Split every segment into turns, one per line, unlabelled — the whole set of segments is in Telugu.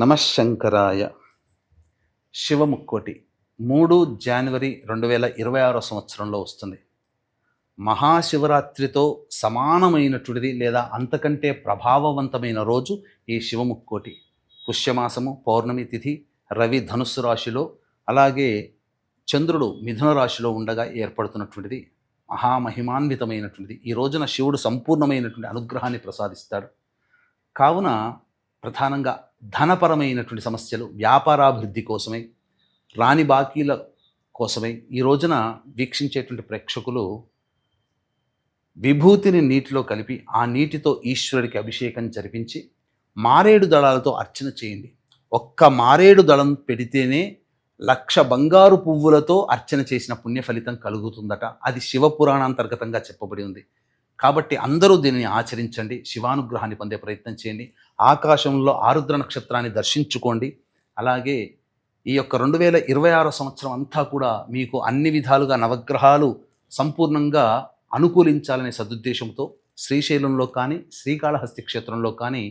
నమశంకరాయ. శివముక్కోటి. మూడు జనవరి రెండు వేల ఇరవై ఆరో సంవత్సరంలో వస్తుంది. మహాశివరాత్రితో సమానమైనటువంటిది లేదా అంతకంటే ప్రభావవంతమైన రోజు ఈ శివముక్కోటి. పుష్యమాసము పౌర్ణమి తిథి రవి ధనుస్సు రాశిలో అలాగే చంద్రుడు మిథున రాశిలో ఉండగా ఏర్పడుతున్నటువంటిది మహామహిమాన్వితమైనటువంటిది. ఈ రోజున శివుడు సంపూర్ణమైనటువంటి అనుగ్రహాన్ని ప్రసాదిస్తాడు. కావున ప్రధానంగా ధనపరమైనటువంటి సమస్యలు వ్యాపారాభివృద్ధి కోసమై రాని బాకీల కోసమై ఈ రోజున వీక్షించేటువంటి ప్రేక్షకులు విభూతిని నీటిలో కలిపి ఆ నీటితో ఈశ్వరుడికి అభిషేకం జరిపించి మారేడు దళాలతో అర్చన చేయండి. ఒక్క మారేడు దళం పెడితేనే లక్ష బంగారు పువ్వులతో అర్చన చేసిన పుణ్య ఫలితం కలుగుతుందట. అది శివపురాణాంతర్గతంగా చెప్పబడి ఉంది. కాబట్టి అందరూ దీనిని ఆచరించండి శివానుగ్రహాన్ని పొందే ప్రయత్నం చేయండి ఆకాశంలో ఆరుద్ర నక్షత్రాన్ని దర్శించుకోండి. అలాగే ఈ యొక్క రెండు వేల ఇరవై ఆరో సంవత్సరం అంతా కూడా మీకు అన్ని విధాలుగా నవగ్రహాలు సంపూర్ణంగా అనుకూలించాలనే సదుద్దేశంతో శ్రీశైలంలో కానీ శ్రీకాళహస్తి క్షేత్రంలో కానీ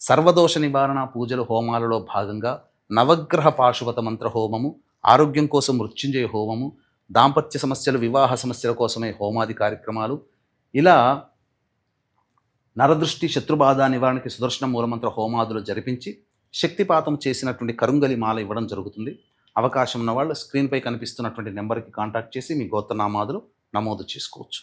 సర్వదోష నివారణ పూజలు హోమాలలో భాగంగా నవగ్రహ పాశుపత మంత్ర హోమము ఆరోగ్యం కోసం మృత్యుంజయ హోమము దాంపత్య సమస్యలు వివాహ సమస్యల కోసమే హోమాది కార్యక్రమాలు ఇలా నరదృష్టి శత్రుబాధ నివారణకి సుదర్శన మూలమంత్ర హోమాదులు జరిపించి శక్తిపాతం చేసినటువంటి కరుంగలి మాల ఇవ్వడం జరుగుతుంది. అవకాశం ఉన్న వాళ్ళు స్క్రీన్పై కనిపిస్తున్నటువంటి నెంబర్కి కాంటాక్ట్ చేసి మీ గోత్రనామాదులు నమోదు చేసుకోవచ్చు.